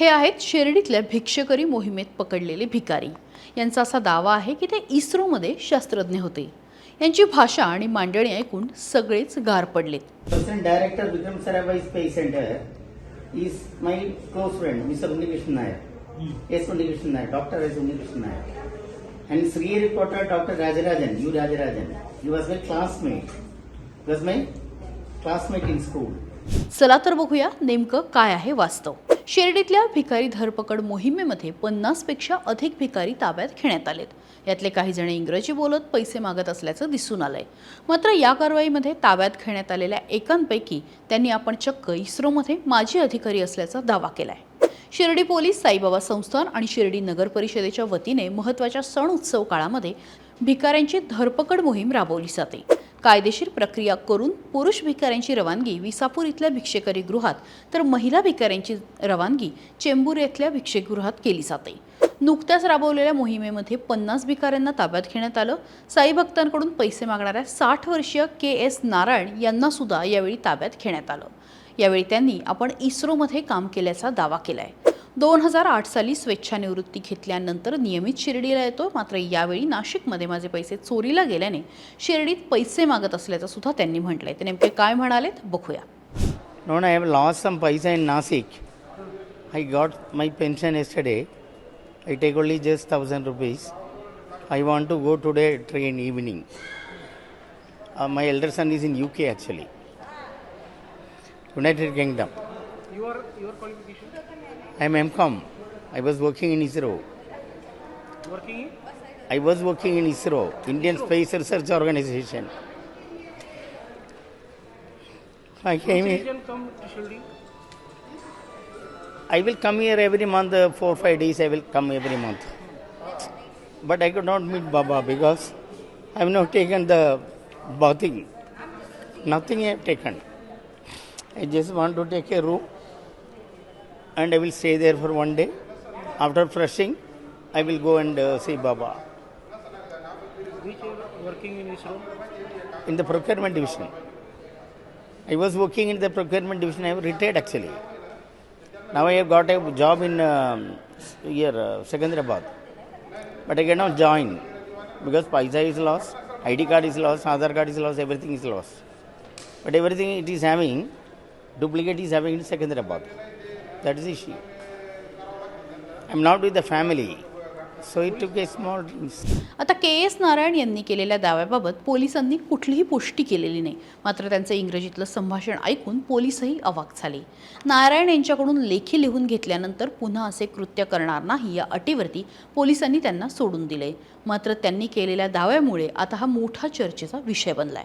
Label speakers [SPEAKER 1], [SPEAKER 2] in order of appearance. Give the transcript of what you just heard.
[SPEAKER 1] हे आहेत शिर्डीतल्या भिक्षकरी मोहिमेत पकडलेले भिकारी. यांचा असा दावा आहे की ते इस्रोमध्ये शास्त्रज्ञ होते. यांची भाषा आणि मांडणी ऐकून सगळेच गार पडलेत.
[SPEAKER 2] Director Vikram Sarabhai space centre is my close friend mister Unnikrishnan Nair. S Unnikrishnan Nair doctor S Unnikrishnan Nair. And Shri reporter doctor Rajarajan U Rajarajan U was my classmate was my classmate in school
[SPEAKER 1] चला तर बघूया नेमकं काय आहे वास्तव. शिर्डीतल्या भिकारी धरपकड मोहिमेमध्ये पन्नासपेक्षा अधिक भिकारी ताब्यात घेण्यात आलेत. यातले काही जण इंग्रजी बोलत पैसे मागत असल्याचं दिसून आलंय. मात्र या कारवाईमध्ये ताब्यात घेण्यात आलेल्या एकांपैकी त्यांनी आपण चक्क इस्रोमध्ये माजी अधिकारी असल्याचा दावा केलाय. शिर्डी पोलीस साईबाबा संस्थान आणि शिर्डी नगर परिषदेच्या वतीने महत्त्वाच्या सण उत्सव काळामध्ये भिकाऱ्यांची धरपकड मोहीम राबवली जाते. कायदेशीर प्रक्रिया करून पुरुष भिकाऱ्यांची रवानगी विसापूर इथल्या भिक्षेकरी गृहात तर महिला भिकाऱ्यांची रवानगी चेंबूर येथल्या भिक्षेगृहात केली जाते. नुकत्याच राबवलेल्या मोहिमेमध्ये पन्नास भिकाऱ्यांना ताब्यात घेण्यात आलं. साई भक्तांकडून पैसे मागणाऱ्या साठ वर्षीय के एस नारायण यांना सुद्धा यावेळी ताब्यात घेण्यात आलं. यावेळी त्यांनी आपण इस्रोमध्ये काम केल्याचा दावा केला आहे दोन हजार आठ साली स्वेच्छानिवृत्ती घेतल्यानंतर नियमित शिर्डीला येतो. मात्र यावेळी नाशिकमध्ये माझे पैसे चोरीला गेल्याने शिर्डीत पैसे मागत असल्याचं सुद्धा त्यांनी म्हटलं आहे ते नेमके काय म्हणालेत? बघूया.
[SPEAKER 2] Don't loss some paisa in Nashik I got my pension as they I take only just thousand rupees I want to go today train evening my elder son is in U K actually United Kingdom
[SPEAKER 3] Your your qualification?
[SPEAKER 2] I am MCOM. I was working in ISRO.
[SPEAKER 3] Working in?
[SPEAKER 2] I was working in ISRO, Indian Space Research Organization. I came here.
[SPEAKER 3] come to Shirdi?
[SPEAKER 2] I will come here every month, uh, four five days. I will come every month. But I could not meet Baba because I have not taken the bathing. Nothing I have taken. I just want to take a room and I will stay there for one day. After freshing, I will go and uh, see Baba
[SPEAKER 3] Which you are working in ISRO?
[SPEAKER 2] in the procurement division. I was working in the procurement division. I have retired actually. Now I have got a job in um, here uh, Secunderabad, but I cannot join because paisa is lost, ID card is lost, Aadhaar card is lost, everything is lost. But everything it is having, duplicate is having in Secunderabad. That is the issue. I'm not with the family, so it took a small
[SPEAKER 1] आता के S Narayan यांनी केलेल्या दाव्याबाबत पोलिसांनी कुठलीही पुष्टी केलेली नाही. मात्र त्यांचं इंग्रजीतलं संभाषण ऐकून पोलिसही अवाक झाले. नारायण यांच्याकडून लेखी लिहून घेतल्यानंतर पुन्हा असे कृत्य करणार नाही या अटीवरती पोलिसांनी त्यांना सोडून दिले मात्र त्यांनी केलेल्या दाव्यामुळे आता हा मोठा चर्चेचा विषय बनलाय.